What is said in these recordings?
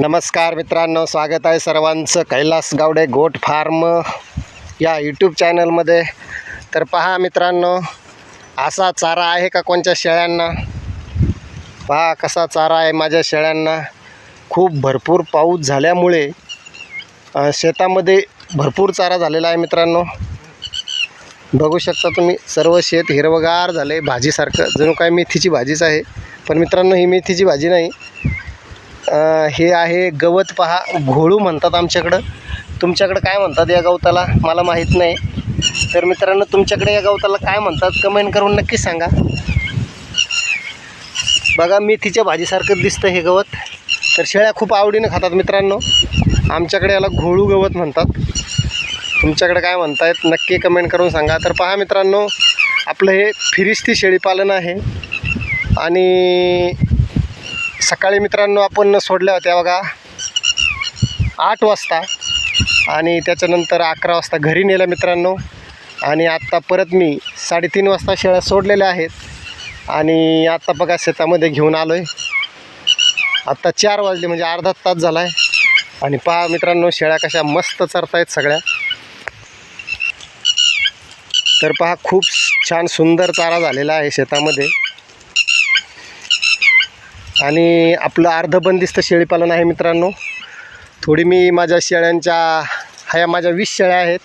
नमस्कार मित्रांनो स्वागत आहे सर्वांचं. कैलास गावडे गोट फार्म या यूट्यूब चॅनलमध्ये. तर पहा मित्रांनो असा चारा आहे का कोणत्या शेळ्यांना? पहा कसा चारा आहे माझ्या शेळ्यांना. खूप भरपूर पाऊस झाल्यामुळे शेतामध्ये भरपूर चारा झालेला आहे मित्रांनो. बघू शकता तुम्ही सर्व शेत हिरवगार झाले. भाजीसारखं जणू काय मेथीची भाजीच आहे. पण मित्रांनो ही मेथीची भाजी नाही. हे आहे गवत पहा घोळू म्हणतात आमच्याकडं. तुमच्याकडं काय म्हणतात या गवताला? मला माहीत नाही. तर मित्रांनो तुमच्याकडे या गवताला काय म्हणतात? कमेंट करून नक्की सांगा. बघा मेथीच्या भाजीसारखं दिसतं हे गवत. तर शेळ्या खूप आवडीनं खातात मित्रांनो. आमच्याकडे याला घोळू गवत म्हणतात. तुमच्याकडे काय म्हणतायत? नक्की कमेंट करून सांगा. तर पहा मित्रांनो आपलं हे फिरिस्ती शेळीपालन आहे. आणि सकाळी मित्रांनो आपण सोडल्या होत्या बघा. आठ वाजता आणि त्याच्यानंतर अकरा वाजता घरी नेलं मित्रांनो. आणि आत्ता परत मी साडेतीन वाजता शेळ्या सोडलेल्या आहेत. आणि आत्ता बघा शेतामध्ये घेऊन आलो आहे आत्ता चार वाजले म्हणजे अर्धा तास झाला आहे आणि पहा मित्रांनो शेळ्या कशा मस्त चरतायत सगळ्या. तर पहा खूप छान सुंदर चारा झालेला आहे शेतामध्ये. आणि आपलं अर्धबंदिस्त शेळीपालन आहे मित्रांनो. थोडी मी माझ्या शेळ्यांच्या ह्या माझ्या वीस शेळ्या आहेत.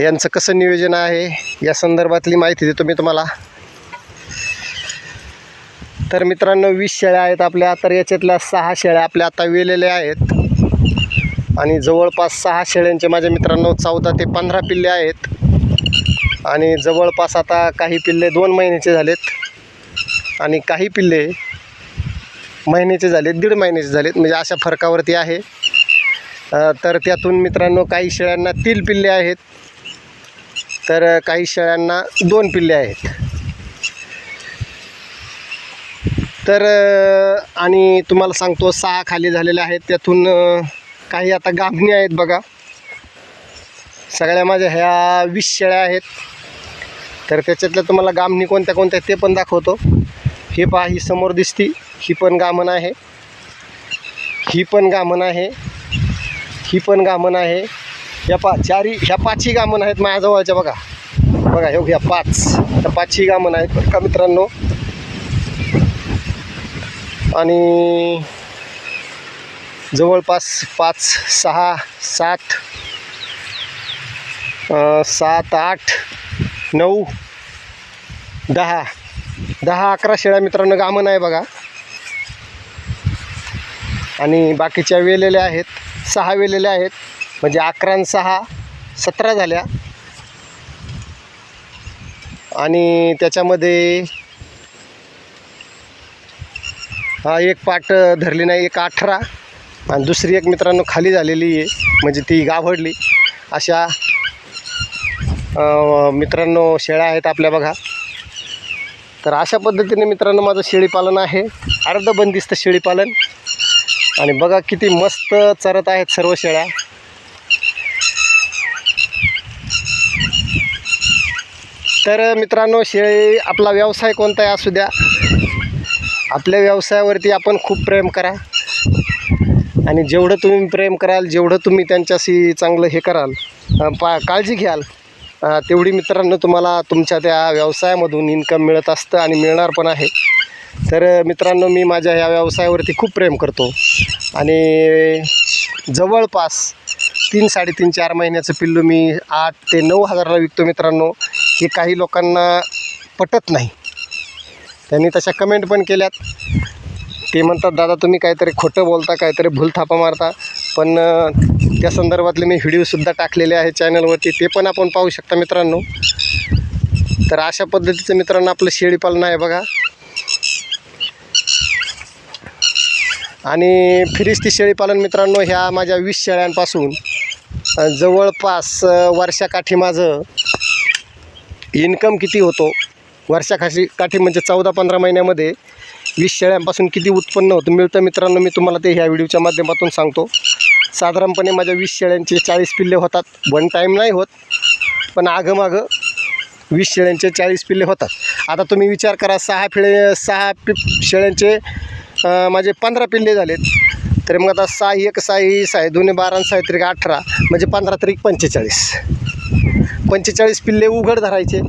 यांचं कसं नियोजन आहे या संदर्भातली माहिती देतो मी तुम्हाला. तर मित्रांनो वीस शेळ्या आहेत आपल्या तर याच्यातल्या सहा शेळ्या आपल्या आता वेलेल्या आहेत. आणि जवळपास सहा शेळ्यांचे माझ्या मित्रांनो चौदा ते पंधरा पिल्ले आहेत. आणि जवळपास आता काही पिल्ले दोन महिन्याचे झालेत. आणि काही पिल्ले महिन्याचे झालेत दीड महिन्याचे झालेत म्हणजे अशा फरकावरती आहे. तर त्यातून मित्रांनो काही शेळ्यांना तीन पिल्ले आहेत. तर काही शेळ्यांना दोन पिल्ले आहेत. तर आणि तुम्हाला सांगतो सहा खाली झालेले आहेत. त्यातून काही आता गाभणी आहेत बघा. सगळ्या माझ्या ह्या वीस शेळ्या आहेत. तर त्याच्यातल्या तुम्हाला गामणी कोणत्या कोणत्या आहेत ते पण दाखवतो. हे पहा ही समोर दिसती. ही पण गामन आहे. ही पण गामण आहे. ही पण गामण आहे. या पा चारी ह्या पाचही गामण आहेत माझ्याजवळच्या बघा. बघा हे घ्या पाच. त्या पाचही गामण आहेत बरं का मित्रांनो? आणि जवळपास पाच सहा सात सात आठ नऊ दहा दहा अकरा शेळ्या मित्रांनो गामन आहे बघा. आणि बाकीच्या वेलेल्या आहेत सहा वेलेल्या आहेत. म्हणजे अकरा आणि सहा सतरा झाल्या. आणि त्याच्यामध्ये हा एक पाट धरली नाही एक अठरा. आणि दुसरी एक मित्रांनो खाली झालेली आहे म्हणजे ती गाभडली. अशा मित्रांनो शेळ्या आहेत आपल्या बघा. तर अशा पद्धतीने मित्रांनो माझं शेळीपालन आहे. अर्धबंदिस्त शेळीपालन. आणि बघा किती मस्त चरत आहेत सर्व शेळ्या. तर मित्रांनो शेळी आपला व्यवसाय कोणता आहे असू द्या. आपल्या व्यवसायावरती आपण खूप प्रेम करा. आणि जेवढं तुम्ही प्रेम कराल जेवढं तुम्ही त्यांच्याशी चांगलं हे कराल पा काळजी घ्याल. तेवढी मित्रांनो तुम्हाला तुमच्या त्या व्यवसायामधून इन्कम मिळत असतं आणि मिळणार पण आहे. तर मित्रांनो मी माझ्या ह्या व्यवसायावरती खूप प्रेम करतो. आणि जवळपास तीन साडेतीन चार महिन्याचं पिल्लू मी आठ ते नऊ हजाराला विकतो मित्रांनो. हे काही लोकांना पटत नाही. त्यांनी तशा कमेंट पण केल्यात. ते म्हणतात दादा तुम्ही काहीतरी खोटं बोलता काहीतरी भूलथापा मारता. पण त्या संदर्भातले मी व्हिडिओसुद्धा टाकलेले आहे चॅनलवरती ते पण आपण पाहू शकता मित्रांनो. तर अशा पद्धतीचं मित्रांनो आपलं शेळीपालन आहे बघा. आणि फिरिस्ती शेळीपालन मित्रांनो ह्या माझ्या वीस शेळ्यांपासून जवळपास वर्षाकाठी माझं इन्कम किती होतो? वर्षाकाठी काठी म्हणजे चौदा पंधरा महिन्यामध्ये वीस शेळ्यांपासून किती उत्पन्न होतं? मिळतं मित्रांनो मी तुम्हाला ते ह्या व्हिडिओच्या माध्यमातून सांगतो. साधारणपणे माझ्या वीस शेळ्यांचे चाळीस पिल्ले होतात. वन टाईम नाही होत पण आगमागं वीस शेळ्यांचे चाळीस पिल्ले होतात. आता तुम्ही विचार करा सहा पिळे सहा पि शेळ्यांचे माझे पंधरा पिल्ले झालेत. तर मग आता सहा एक सहा सहा दोन्ही बारा सहा त्रिक अठरा म्हणजे पंधरा तरी पंचेचाळीस. पंचेचाळीस पिल्ले उघड धरायचे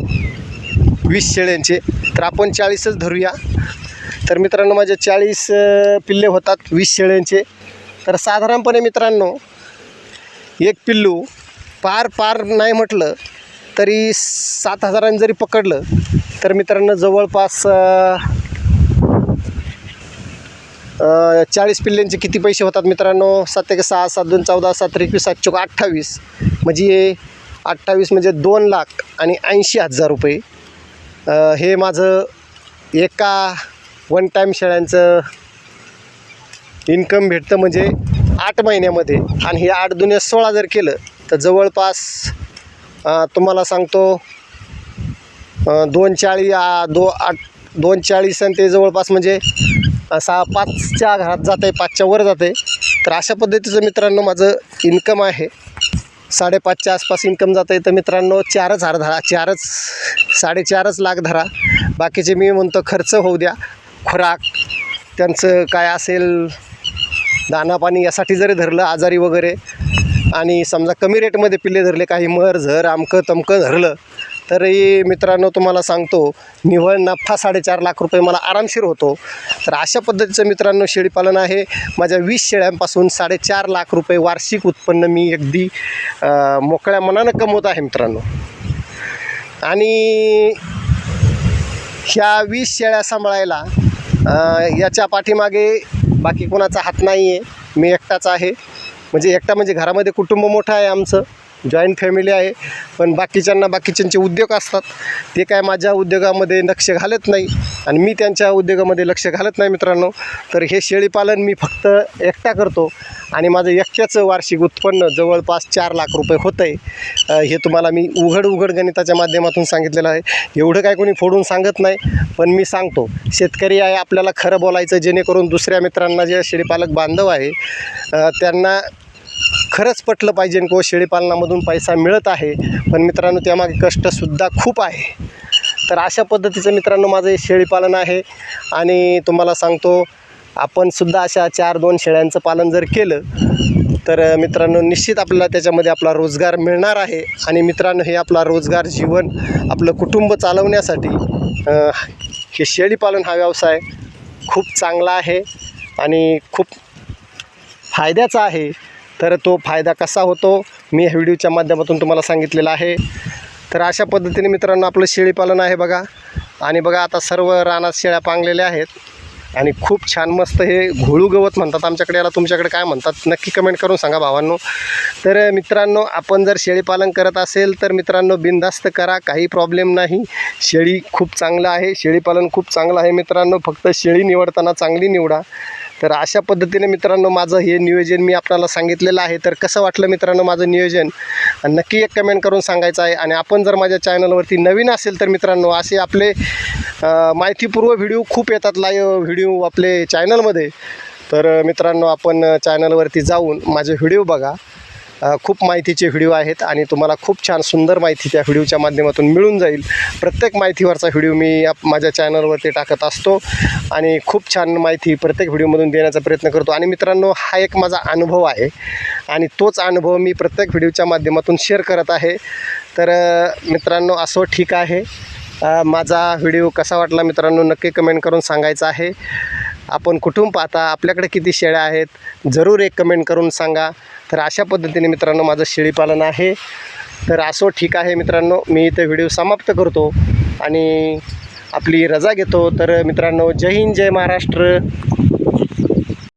वीस शेळ्यांचे. तर आपण चाळीसच धरूया. तर मित्रांनो माझे चाळीस पिल्ले होतात वीस शेळ्यांचे. तर साधारणपणे मित्रांनो एक पिल्लू पार पार नाही म्हटलं तरी सात हजारांनी जरी पकडलं तर मित्रांनो जवळपास चाळीस पिल्ल्यांचे किती पैसे होतात मित्रांनो? सात एक सहा सात दोन चौदा सात एकवीस सात चौक अठ्ठावीस. म्हणजे अठ्ठावीस म्हणजे दोन लाख आणि ऐंशी हजार रुपये. हे माझं एका वन टाईम शेळ्यांचं इन्कम भेटतं म्हणजे आठ महिन्यामध्ये. आणि हे आठ दुनिया सोळा जर केलं तर जवळपास तुम्हाला सांगतो दोन चाळी दो आठ दोन चाळीस आणि ते जवळपास म्हणजे सहा पाचच्या घरात जात आहे पाचच्या वर आहे तर अशा पद्धतीचं मित्रांनो माझं इन्कम आहे. साडेपाचच्या आसपास इन्कम जात आहे तर मित्रांनो चारच हार धरा चारच साडेचारच लाख धरा. बाकीचे मी म्हणतो खर्च होऊ द्या. खुराक त्यांचं काय असेल दाना पाणी यासाठी जरी धरलं आजारी वगैरे आणि समजा कमी रेटमध्ये पिल्ले धरले काही मर झर आमकं तमकं धरलं तरी मित्रांनो तुम्हाला सांगतो निव्वळ नफा साडेचार लाख रुपये मला आरामशीर होतो. तर अशा पद्धतीचं मित्रांनो शेळीपालन आहे. माझ्या वीस शेळ्यांपासून साडेचार लाख रुपये वार्षिक उत्पन्न मी अगदी मोकळ्या मनानं कमवत आहे मित्रांनो. आणि ह्या वीस शेळ्या सांभाळायला याच्या पाठीमागे बाकी कोणाचा हात नाही आहे मी एकटाच आहे. म्हणजे एकटा म्हणजे घरामध्ये कुटुंब मोठं आहे आमचं. जॉईंट फॅमिली आहे. पण बाकीच्यांना बाकीच्यांचे उद्योग असतात. ते काय माझ्या उद्योगामध्ये लक्ष घालत नाही. आणि मी त्यांच्या उद्योगामध्ये लक्ष घालत नाही मित्रांनो. तर हे शेळीपालन मी फक्त एकटा करतो. आणि माझं एकट्याचं वार्षिक उत्पन्न जवळपास चार लाख रुपये होतं आहे हे तुम्हाला मी उघड उघड गणिताच्या माध्यमातून सांगितलेलं आहे. एवढं काय कोणी फोडून सांगत नाही. पण मी सांगतो शेतकरी आहे आपल्याला खरं बोलायचं जेणेकरून दुसऱ्या मित्रांना जे शेळीपालक बांधव आहे त्यांना खरंच पटलं पाहिजे को शेळीपालनामधून पैसा मिळत आहे पण मित्रांनो त्यामागे कष्टसुद्धा खूप आहे. तर अशा पद्धतीचं मित्रांनो माझं हे शेळीपालन आहे आणि तुम्हाला सांगतो आपण सुद्धा अशा चार दोन शेळ्यांचं पालन जर केलं तर मित्रांनो निश्चित आपल्याला त्याच्यामध्ये आपला रोजगार मिळणार आहे. आणि मित्रांनो हे आपला रोजगार जीवन आपलं कुटुंब चालवण्यासाठी हे शेळीपालन हा व्यवसाय खूप चांगला आहे आणि खूप फायद्याचा आहे. तर तो फायदा कसा होतो मी ह्या व्हिडिओच्या माध्यमातून तुम्हाला सांगितलेला आहे. तर अशा पद्धतीने मित्रांनो आपलं शेळीपालन आहे बघा. आणि बघा आता सर्व रानात शेळ्या पांगलेल्या आहेत. आणि खूप छान मस्त हे घोळू गवत म्हणतात आमच्याकडे. याला तुमच्याकडे काय म्हणतात नक्की कमेंट करून सांगा भावांनो. तर मित्रांनो आपण जर शेळीपालन करत असेल तर मित्रांनो बिनधास्त करा काही प्रॉब्लेम नाही. शेळी खूप चांगलं आहे. शेळीपालन खूप चांगलं आहे मित्रांनो. फक्त शेळी निवडताना चांगली निवडा. तर अशा पद्धतीने मित्रांनो माझं हे नियोजन मी आपल्याला सांगितलेलं आहे. तर कसं वाटलं मित्रांनो माझं नियोजन? आणि नक्की एक कमेंट करून सांगायचं आहे. आणि आपण जर माझ्या चॅनलवरती नवीन असेल तर मित्रांनो असे आपले माहितीपूर्व व्हिडिओ खूप येतात लाईव्ह व्हिडिओ आपले चॅनलमध्ये तर मित्रांनो आपण चॅनलवरती जाऊन माझे व्हिडिओ बघा. खूप माहितीचे व्हिडिओ आहेत आणि तुम्हाला खूप छान सुंदर माहिती त्या व्हिडिओच्या माध्यमातून मिळून जाईल. प्रत्येक माहितीवरचा व्हिडिओ मी आप माझ्या चॅनलवरती टाकत असतो आणि खूप छान माहिती प्रत्येक व्हिडिओमधून देण्याचा प्रयत्न करतो. आणि मित्रांनो हा एक माझा अनुभव आहे आणि तोच अनुभव मी प्रत्येक व्हिडिओच्या माध्यमातून शेअर करत आहे. तर मित्रांनो असो ठीक आहे. माझा व्हिडिओ कसा वाटला मित्रांनो नक्की कमेंट करून सांगायचा आहे. आपण कुठून पाहता आपल्याकडे किती शेळ्या आहेत जरूर एक कमेंट करून सांगा. तर अशा पद्धतीने मित्रांनो माझं शेळीपालन आहे. तर असो ठीक आहे मित्रांनो मी इथे व्हिडिओ समाप्त करतो आणि आपली रजा घेतो. तर मित्रांनो जय हिंद जय महाराष्ट्र.